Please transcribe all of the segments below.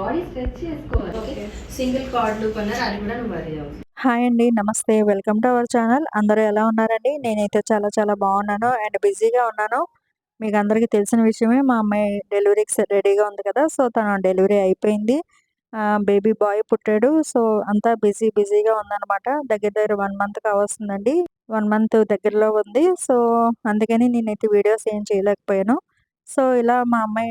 Body stretch చేసుకోవాలి. Okay single కార్డులు కొన్నారు అది కూడా నువ్వు వరి హాయ్ అండి నమస్తే. వెల్కమ్ టు అవర్ ఛానల్ అందరూ ఎలా ఉన్నారండి? నేనైతే చాలా చాలా బాగున్నాను అండ్ బిజీగా ఉన్నాను. మీకు అందరికీ తెలిసిన విషయమే మా అమ్మాయి డెలివరీకి రెడీగా ఉంది కదా సో తన డెలివరీ అయిపోయింది. బేబీ బాయ్ పుట్టాడు సో అంతా బిజీ బిజీగా ఉందన్నమాట. దగ్గర దగ్గర వన్ మంత్ కావస్తుందండి వన్ మంత్ దగ్గరలో ఉంది సో అందుకని నేనైతే వీడియోస్ ఏం చేయలేకపోయాను. సో ఇలా మా అమ్మాయి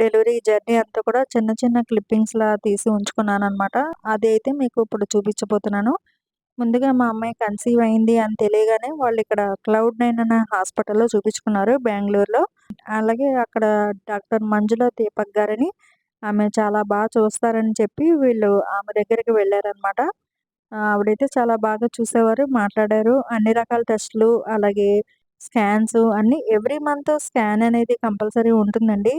డెలివరీ జర్నీ అంతా కూడా చిన్న చిన్న క్లిప్పింగ్స్ లా తీసి ఉంచుకున్నాను అనమాట అది అయితే మీకు ఇప్పుడు చూపించబోతున్నాను. ముందుగా మా అమ్మాయి కన్సీవ్ అయింది అని తెలియగానే వాళ్ళు ఇక్కడ క్లౌడ్ నైన్ అనే హాస్పిటల్లో చూపించుకున్నారు బెంగళూరులో. అలాగే అక్కడ డాక్టర్ మంజుల దీపక్ గారని ఆమె చాలా బాగా చూస్తారని చెప్పి వీళ్ళు ఆమె దగ్గరికి వెళ్ళారనమాట ఆవిడైతే చాలా బాగా చూసేవారు మాట్లాడారు. అన్ని రకాల టెస్టులు అలాగే స్కాన్స్ అన్ని ఎవ్రీ మంత్ స్కాన్ అనేది కంపల్సరీ ఉంటుందండి.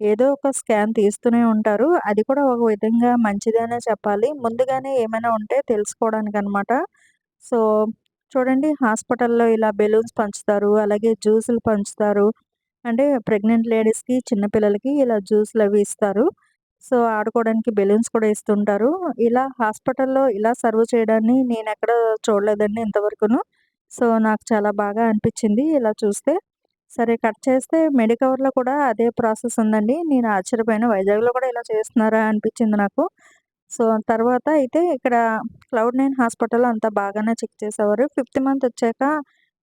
ఏదో ఒక స్కాన్ తీస్తూనే ఉంటారు. అది కూడా ఒక విధంగా మంచిదనే చెప్పాలి. ముందుగానే ఏమైనా ఉంటే తెలుసుకోవడానికి అనమాట సో చూడండి హాస్పిటల్లో ఇలా బెలూన్స్ పంచుతారు అలాగే జ్యూసులు పంచుతారు. అంటే ప్రెగ్నెంట్ లేడీస్కి చిన్నపిల్లలకి ఇలా జ్యూస్లు అవి ఇస్తారు. సో ఆడుకోవడానికి బెలూన్స్ కూడా ఇస్తుంటారు. ఇలా హాస్పిటల్లో ఇలా సర్వ్ చేయడాన్ని నేను ఎక్కడ చూడలేదండి ఇంతవరకును. సో నాకు చాలా బాగా అనిపించింది ఇలా చూస్తే. సరే కట్ చేస్తే మెడికవర్లో కూడా అదే ప్రాసెస్ ఉందండి. నేను ఆశ్చర్యపోయాను. వైజాగ్లో కూడా ఇలా చేస్తున్నారా అనిపించింది నాకు. సో తర్వాత అయితే ఇక్కడ క్లౌడ్ నైన్ హాస్పిటల్ అంతా బాగానే చెక్ చేసేవారు. ఫిఫ్త్ మంత్ వచ్చాక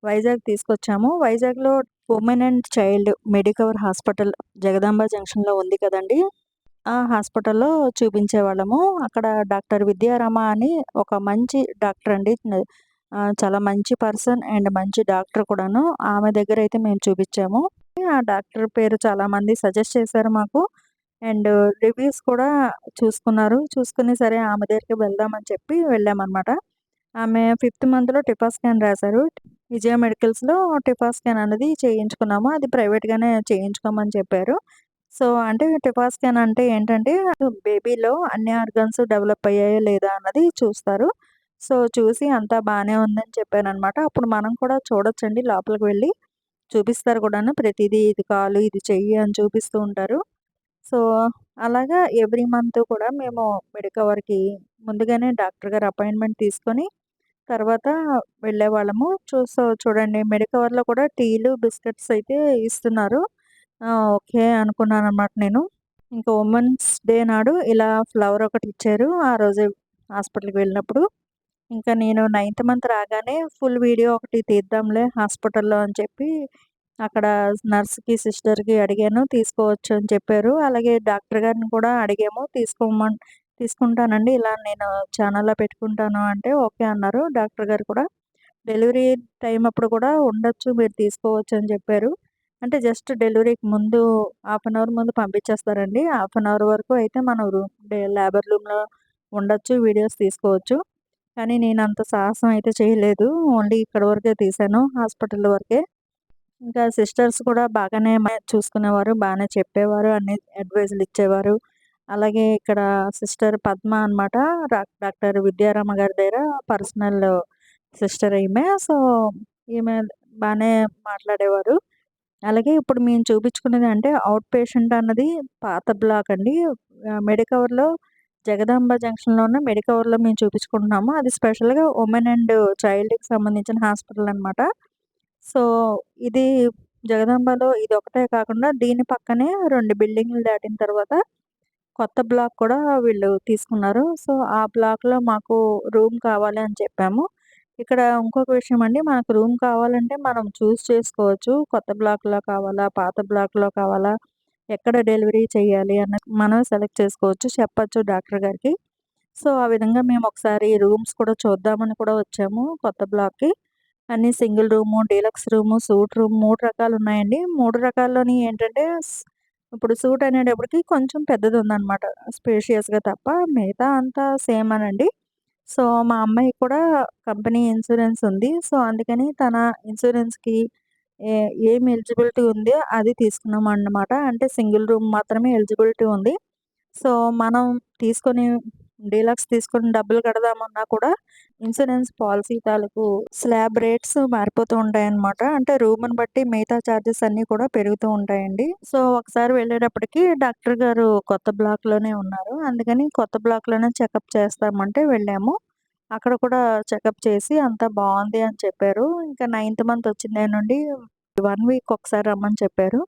వైజాగ్ తీసుకొచ్చాము. వైజాగ్లో women and child Medicover hospital Jagadamba జంక్షన్లో ఉంది కదండి. ఆ హాస్పిటల్లో చూపించేవాళ్ళము. అక్కడ డాక్టర్ విద్యారామ అని ఒక మంచి డాక్టర్ అండి. చాలా మంచి పర్సన్ అండ్ మంచి డాక్టర్ కూడాను. ఆమె దగ్గర అయితే మేము చూపించాము. ఆ డాక్టర్ పేరు చాలా మంది సజెస్ట్ చేశారు మాకు. అండ్ రివ్యూస్ కూడా చూసుకున్నారు. చూసుకుని సరే ఆమె దగ్గరికి వెళ్దామని చెప్పి వెళ్ళామన్నమాట. ఆమె ఫిఫ్త్ మంత్లో టిఫా స్కాన్ రాశారు. విజయ మెడికల్స్లో టిఫా స్కాన్ అనేది చేయించుకున్నాము. అది ప్రైవేట్గానే చేయించుకోమని చెప్పారు. సో అంటే టిఫా స్కాన్ అంటే ఏంటంటే బేబీలో అన్ని ఆర్గన్స్ డెవలప్ అయ్యాయో లేదా అన్నది చూస్తారు. సో చూసి అంతా బాగానే ఉందని చెప్పాను అనమాట అప్పుడు మనం కూడా చూడొచ్చండి లోపలికి వెళ్ళి. చూపిస్తారు కూడాను ప్రతిదీ ఇది కాలు ఇది చెయ్యి అని చూపిస్తూ ఉంటారు. సో అలాగా ఎవ్రీ మంత్ కూడా మేము మెడికవర్కి ముందుగానే డాక్టర్ గారు అపాయింట్మెంట్ తీసుకొని తర్వాత వెళ్ళేవాళ్ళము చూసో చూడండి మెడికవర్లో కూడా టీలు బిస్కెట్స్ అయితే ఇస్తున్నారు. ఓకే అనుకున్నాను అనమాట నేను. ఇంకా ఉమెన్స్ డే నాడు ఇలా ఫ్లవర్ ఒకటి ఇచ్చారు. ఆ రోజు హాస్పిటల్కి వెళ్ళినప్పుడు. ఇంకా నేను నైన్త్ మంత్ రాగానే ఫుల్ వీడియో ఒకటి తీద్దాంలే హాస్పిటల్లో అని చెప్పి అక్కడ నర్స్కి సిస్టర్కి అడిగాను తీసుకోవచ్చు అని చెప్పారు. అలాగే డాక్టర్ గారిని కూడా అడిగాము తీసుకోమని తీసుకుంటానండి ఇలా నేను ఛానల్లో పెట్టుకుంటాను అంటే ఓకే అన్నారు. డాక్టర్ గారు కూడా డెలివరీ టైం అప్పుడు కూడా ఉండొచ్చు మీరు తీసుకోవచ్చు అని చెప్పారు. అంటే జస్ట్ డెలివరీకి ముందు హాఫ్ అన్ అవర్ ముందు పంపించేస్తారండి. హాఫ్ అన్ అవర్ వరకు అయితే మనం రూమ్ లేబర్ రూమ్లో ఉండొచ్చు వీడియోస్ తీసుకోవచ్చు. కానీ నేను అంత సాహసం అయితే చేయలేదు. ఓన్లీ ఇక్కడ వరకే తీసాను హాస్పిటల్ వరకే. ఇంకా సిస్టర్స్ కూడా బాగానే చూసుకునేవారు బాగానే చెప్పేవారు అన్ని అడ్వైజులు ఇచ్చేవారు. అలాగే ఇక్కడ సిస్టర్ పద్మ అనమాట డాక్టర్ విద్యారామ గారి దగ్గర పర్సనల్ సిస్టర్ ఈమె. సో ఈమె బాగానే మాట్లాడేవారు. అలాగే ఇప్పుడు మేము చూపించుకునేది అంటే అవుట్ పేషెంట్ అన్నది పాత బ్లాక్ అండి. మెడికవర్లో జగదాంబ జంక్షన్లో ఉన్న మెడికవర్లో మేము చూపించుకుంటున్నాము. అది స్పెషల్గా ఉమెన్ అండ్ చైల్డ్కి సంబంధించిన హాస్పిటల్ అనమాట సో ఇది జగదాంబలో ఇది ఒకటే కాకుండా దీని పక్కనే రెండు బిల్డింగ్లు దాటిన తర్వాత కొత్త బ్లాక్ కూడా వీళ్ళు తీసుకున్నారు. సో ఆ బ్లాక్లో మాకు రూమ్ కావాలి అని చెప్పాము. ఇక్కడ ఇంకొక విషయం అండి మనకు రూమ్ కావాలంటే మనం చూస్ చేసుకోవచ్చు. కొత్త బ్లాక్లో కావాలా పాత బ్లాక్లో కావాలా ఎక్కడ డెలివరీ చేయాలి అన్న మనం సెలెక్ట్ చేసుకోవచ్చు. చెప్పచ్చు డాక్టర్ గారికి. సో ఆ విధంగా మేము ఒకసారి రూమ్స్ కూడా చూద్దామని కూడా వచ్చాము కొత్త బ్లాక్కి. అన్ని single room deluxe room suite room మూడు రకాలు ఉన్నాయండి. మూడు రకాల్లోని ఏంటంటే ఇప్పుడు సూట్ అనేటప్పటికి కొంచెం పెద్దది ఉందన్నమాట స్పేషియస్గా తప్ప మిగతా అంతా సేమ్ అనండి. సో మా అమ్మాయి కూడా కంపెనీ ఇన్సూరెన్స్ ఉంది. సో అందుకని తన ఇన్సూరెన్స్కి ఏ ఏం ఎలిజిబిలిటీ ఉందో అది తీసుకున్నాం అన్నమాట. అంటే సింగిల్ రూమ్ మాత్రమే ఎలిజిబిలిటీ ఉంది. సో మనం తీసుకొని డీలక్స్ తీసుకొని డబ్బులు కడదామన్నా కూడా ఇన్సూరెన్స్ పాలసీ తాలూకు స్లాబ్ రేట్స్ మారిపోతూ ఉంటాయన్నమాట. అంటే రూమ్ని బట్టి మిగతా ఛార్జెస్ అన్నీ కూడా పెరుగుతూ ఉంటాయండి. సో ఒకసారి వెళ్ళేటప్పటికి డాక్టర్ గారు కొత్త బ్లాక్లోనే ఉన్నారు. అందుకని కొత్త బ్లాక్లోనే చెకప్ చేస్తామంటే వెళ్ళాము. అక్కడ కూడా చెకప్ చేసి అంతా బాగుంది అని చెప్పారు. ఇంకా నైన్త్ మంత్ వచ్చిందే నుండి వన్ వీక్ ఒకసారి రమ్మని చెప్పారు.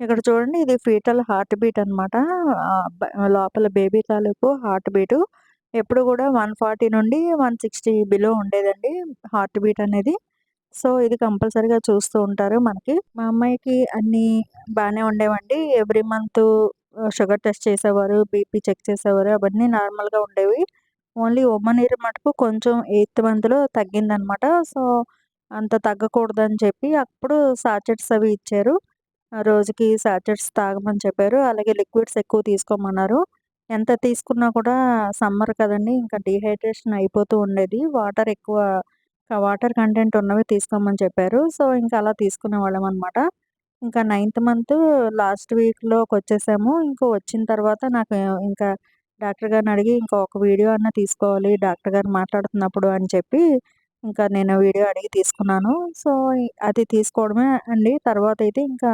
ఇక్కడ చూడండి ఇది ఫీటల్ హార్ట్ బీట్ అనమాట లోపల బేబీ తాలూకు హార్ట్ బీట్. ఎప్పుడు కూడా వన్ ఫార్టీ నుండి వన్ సిక్స్టీ బిలో ఉండేదండి హార్ట్ బీట్ అనేది. సో ఇది కంపల్సరీగా చూస్తూ ఉంటారు మనకి. మా అమ్మాయికి అన్ని బాగానే ఉండేవండి. ఎవ్రీ మంత్ షుగర్ టెస్ట్ చేసేవారు బీపీ చెక్ చేసేవారు అవన్నీ నార్మల్గా ఉండేవి. ఓన్లీ ఉమ్మనీరు మటుకు కొంచెం ఎయిత్ మంత్లో తగ్గిందనమాట. సో అంత తగ్గకూడదని చెప్పి అప్పుడు సాచెట్స్ అవి ఇచ్చారు. ఆ రోజుకి సాచెట్స్ తాగమని చెప్పారు. అలాగే లిక్విడ్స్ ఎక్కువ తీసుకోమన్నారు. ఎంత తీసుకున్నా కూడా సమ్మర్ కదండి ఇంకా డీహైడ్రేషన్ అయిపోతూ ఉండేది. వాటర్ ఎక్కువ వాటర్ కంటెంట్ ఉన్నవి తీసుకోమని చెప్పారు. సో ఇంకా అలా తీసుకునే వాళ్ళం అనమాట. ఇంకా నైన్త్ మంత్ లాస్ట్ వీక్లోకి వచ్చేసాము ఇంకా వచ్చిన తర్వాత నాకు ఇంకా డాక్టర్ గారిని అడిగి ఇంకా ఒక వీడియో అన్న తీసుకోవాలి డాక్టర్ గారు మాట్లాడుతున్నప్పుడు అని చెప్పి ఇంకా నేను వీడియో అడిగి తీసుకున్నాను. సో అది తీసుకోవడమే అండి. తర్వాత అయితే ఇంకా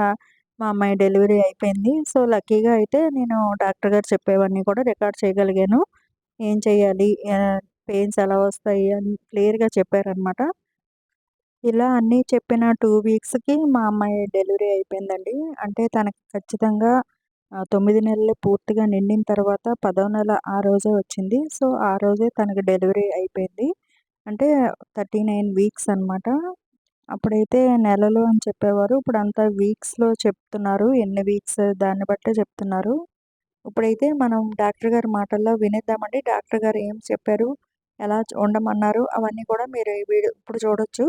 మా అమ్మాయి డెలివరీ అయిపోయింది. సో లక్కీగా అయితే నేను డాక్టర్ గారు చెప్పేవన్నీ కూడా రికార్డ్ చేయగలిగాను. ఏం చేయాలి? పెయిన్స్ ఎలా వస్తాయి అని క్లియర్గా చెప్పారనమాట ఇలా అన్నీ చెప్పిన టూ వీక్స్కి మా అమ్మాయి డెలివరీ అయిపోయిందండి. అంటే తనకి ఖచ్చితంగా తొమ్మిది నెలలు పూర్తిగా నిండిన తర్వాత పదో నెల ఆ రోజే వచ్చింది. సో ఆ రోజే తనకి డెలివరీ అయిపోయింది. అంటే థర్టీ నైన్ వీక్స్ అనమాట అప్పుడైతే నెలలు అని చెప్పేవారు. ఇప్పుడు అంతా వీక్స్లో చెప్తున్నారు. ఎన్ని వీక్స్ దాన్ని బట్టే చెప్తున్నారు. ఇప్పుడైతే మనం డాక్టర్ గారి మాటల్లో వినేద్దామండి. డాక్టర్ గారు ఏం చెప్పారు? ఎలా ఉండమన్నారు? అవన్నీ కూడా మీరు ఇప్పుడు చూడొచ్చు.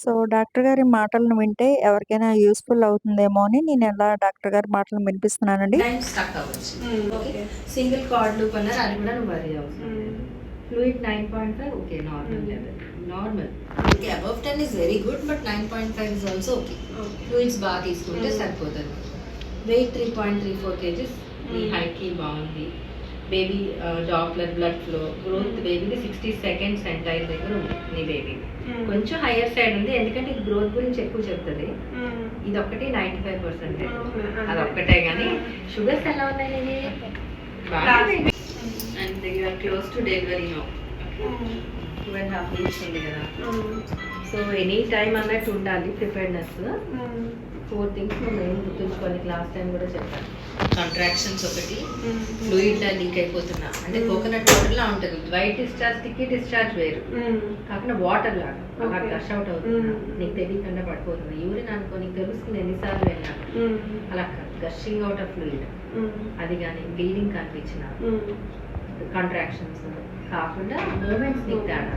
సో డాక్టర్ గారి మాటలను వింటే ఎవరికైనా యూస్ఫుల్ అవుతుందేమో అని నేను ఎలా డాక్టర్ గారి మాటలను వినిపిస్తున్నానండి? సింగిల్ కార్డ్ లూప్ అన్నారు అది కూడా నువ్వు worry fluid nine point five okay normal level normal okay above ten is very good but nine point five is also okay. Fluids బాగా తీసుకుంటే. సరిపోతుంది. Weight three point three four kgs. హైట్కి బాగుంది. Baby doctor blood flow growth. బేబీకి sixty seconds entire దగ్గర ఉంది నీ baby కొంచెం higher side ఉంది ఎందుకంటే ఇది గ్రోత్ గురించి ఎక్కువ చెప్తుంది. ఇది ఒక్కటి నైంటీ ఫైవ్ పర్సెంట్ అది. ఒక్కటే కానీ షుగర్స్ ఎలా ఉన్నాయి and close to delivery no two and half ఉంది కదా. సో ఎనీ టైం అన్నట్టు ఉండాలి ప్రిపేర్నెస్ ఫోర్ థింగ్స్ మనం ఏం గుర్తుంచుకోవాలి. లాస్ట్ టైం కూడా చెప్పాను కాంట్రాక్షన్స్ ఒకటి ఫ్లూయిడ్ లా లీక్ అయిపోతున్నా. అంటే కోకోనట్ వాటర్ లా ఉంటుంది. వైట్ డిశ్చార్జ్ స్టిక్కీ డిశ్చార్జ్ వేరు. కాకుండా వాటర్ లాగా. అలా. గష్ అవుట్ అవుతుంది. నీకు తెలియకుండా పడిపోతుంది. యూరిన్ అనుకో నీకు తెలుస్తుంది ఎన్నిసార్లు వెళ్ళినా అలా గషింగ్ అవుట్ ఆఫ్ ఫ్లూయిడ్ అది కానీ బ్లీడింగ్ కనిపించిన. కాంట్రాక్షన్స్ కాకుండా మూమెంట్స్ నీకు తేడా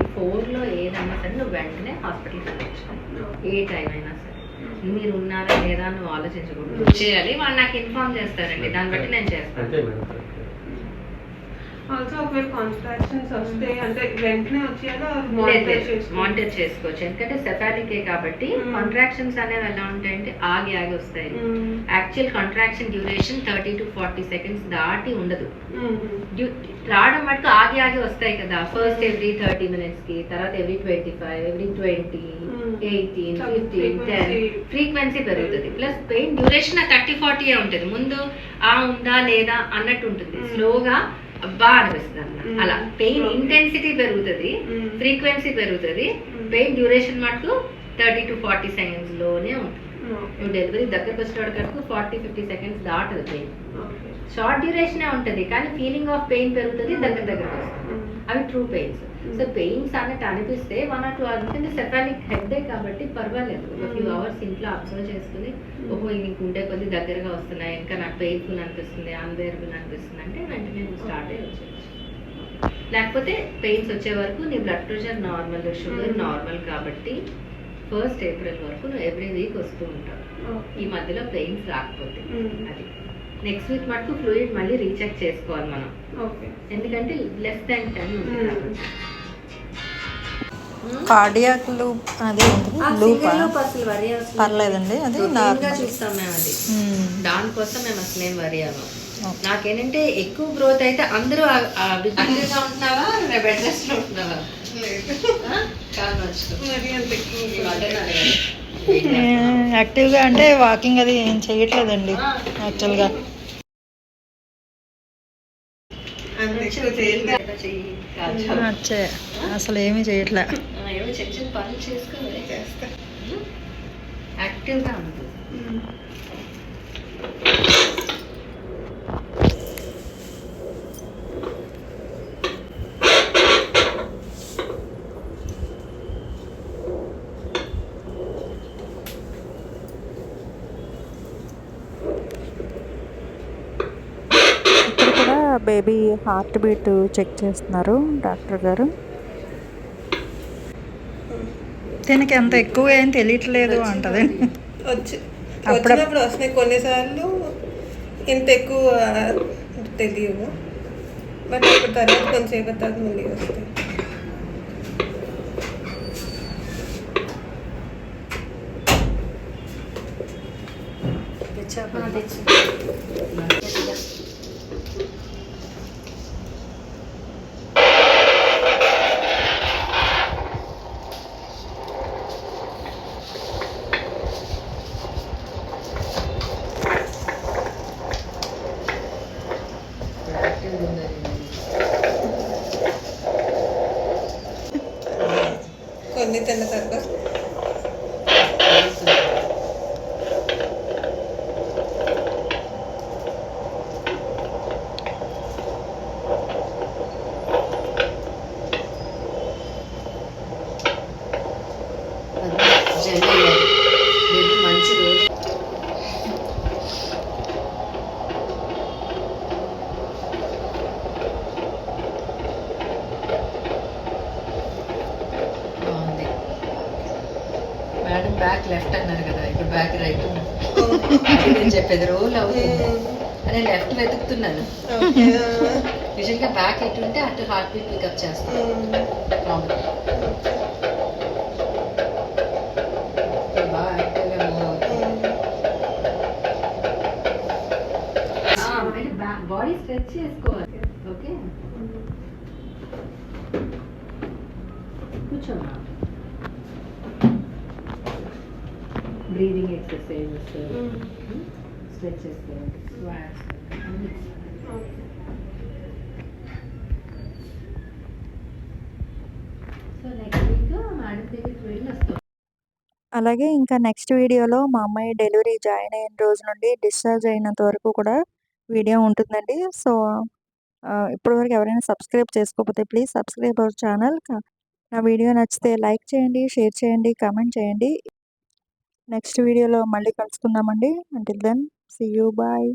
ఈ ఫోర్లో ఏదైనా సరే నువ్వు వెంటనే హాస్పిటల్కి వెళ్ళచ్చు. ఏ టైం అయినా సరే. మీరు ఉన్నారా లేదా అని నువ్వు ఆలోచించకూడదు చేయాలి. వాళ్ళు నాకు ఇన్ఫార్మ్ చేస్తారండి. దాన్ని బట్టి నేను చేస్తాను. ఆల్సో ఒకవేళ కాంట్రాక్షన్స్ వస్తే అంటే వెంటనే వచ్చేయాలా మానిటర్ చేసుకోవచ్చు? ఎందుకంటే సెఫాలికే కాబట్టి. కాంట్రాక్షన్స్ అనేవి ఎలా ఉంటాయంటే ఆగి ఆగి వస్తాయి. Actual contraction duration thirty to forty seconds దాటి ఉండదు. డ్యూ- రావడం మటుకు ఆగి ఆగి వస్తాయి కదా. ఫస్ట్ ఎవ్రీ థర్టీ మినిట్స్కి తర్వాత every twenty five every twenty. Eighteen fifteen ten. Frequency పెరుగుతుంది. Plus pain duration thirty forty ఉంటుంది. ముందు ఆ ఉందా లేదా అన్నట్టు ఉంటుంది. స్లోగా అబ్బా అనిపిస్తుంది. Mm. అలా పెయిన్. ఇంటెన్సిటీ పెరుగుతుంది. ఫ్రీక్వెన్సీ పెరుగుతుంది. పెయిన్ డ్యూరేషన్ మటుకు థర్టీ టు ఫార్టీ సెకండ్స్లోనే ఉంటుంది డెలివరీ దగ్గరకు వచ్చేటప్పుడు ఫార్టీ ఫిఫ్టీ సెకండ్స్ దాటదు పెయిన్ షార్ట్ డ్యూరేషనే ఉంటుంది కానీ ఫీలింగ్ ఆఫ్ పెయిన్ పెరుగుతుంది దగ్గర దగ్గర వస్తుంది అవి ట్రూ పెయిన్స్ సో పెయిన్స్ అన్నట్టు అనిపిస్తే వన్ ఆర్ టూ అవర్స్ ఎందుకంటే సెఫాలిక్ హెడ్ కాబట్టి పర్వాలేదు. ఒక ఫ్యూ. అవర్స్ ఇంట్లో అబ్జర్వ్ చేసుకుని ఓహో ఇది నీకు ఉండే కొద్ది దగ్గరగా వస్తున్నాయి ఇంకా నాకు పెయిన్ఫుల్ అనిపిస్తుంది అన్బేరబుల్ అనిపిస్తుంది అంటే వెంటనే స్టార్ట్ అయ్యి వచ్చేయచ్చు లేకపోతే పెయిన్స్ వచ్చే వరకు నీ blood pressure normal sugar. Normal కాబట్టి ఫస్ట్ ఏప్రిల్ వరకు నువ్వు ఎవ్రీ వీక్ వస్తూ ఉంటావు. ఈ మధ్యలో పెయిన్స్ రాకపోతే అది. నెక్స్ట్ వీక్ మటుకు ఫ్లూయిడ్ మళ్ళీ రీచెక్ చేసుకోవాలి మనం. ఓకే ఎందుకంటే less than ten. Cardiac loop అదే లూప్. పర్లేదండి. అది చూస్తాం మేము అది. దానికోసం మేము అసలు ఏం వరి అవ్వం. నాకేంటంటే ఎక్కువ గ్రోత్ అయితే అందరూ యాక్టివ్గా ఉంటున్నావా? బెడ్ రెస్ట్ ఉంటున్నావా? నా అడగాలి. యాక్టివ్గా అంటే వాకింగ్ అది ఏం చేయట్లేదండి యాక్చువల్గా. అసలు ఏమీ చేయట్లే. ఆ, ఏవో చిన్న చిన్న పనులు చేసుకుని చేస్తా. యాక్టివ్గా ఉంటుంది కూడా బేబీ హార్ట్ బీట్ చెక్ చేస్తున్నారు డాక్టర్ గారు. దీనికి అంత ఎక్కువ ఏం తెలియట్లేదు అంటది. వచ్చి. అప్పుడ- వచ్చినప్పుడు వస్తున్నాయి. కొన్నిసార్లు ఇంత ఎక్కువ తెలియవు. బట్ అప్పుడు తర్వాత కొంచెంసేపు తర్వాత మళ్ళీ వస్తాయి. తెచ్చు. యాక్టివ్గా ఉందని. కొన్ని తిన్న తర్వాత జనరల్ ఇది మంచి రోజు బాగుంది మేడం బ్యాక్ లెఫ్ట్ అన్నారు కదా ఇప్పుడు బ్యాక్ రైట్ నేను చెప్పేది రోల్ అవుతుంది. అదే లెఫ్ట్ వెతుకుతున్నాను. యూజువల్గా బ్యాక్ ఎటు ఉంటే అటు హార్ట్ బీట్ పికప్ చేస్తాను. బాడీ స్ట్రెచ్ చేసుకోవాలి. ఓకే కూర్చోమా బ్రీదింగ్ ఎక్సర్సైజెస్ స్ట్రెచ్ చేసుకోవాలి squats so next week madam దగ్గరికి వెళ్ళి వస్తాం. అలాగే ఇంకా నెక్స్ట్ వీడియోలో మా అమ్మాయి డెలివరీ జాయిన్ అయిన రోజు నుండి డిశ్చార్జ్ అయినంత వరకు కూడా వీడియో ఉంటుందండి. సో ఇప్పటివరకు ఎవరైనా సబ్స్క్రైబ్ చేసుకోకపోతే ప్లీజ్ సబ్స్క్రైబ్ అవర్ ఛానల్ నా వీడియో నచ్చితే లైక్ చేయండి షేర్ చేయండి కామెంట్ చేయండి. నెక్స్ట్ వీడియోలో మళ్ళీ కలుసుకుందామండి. Until then see you bye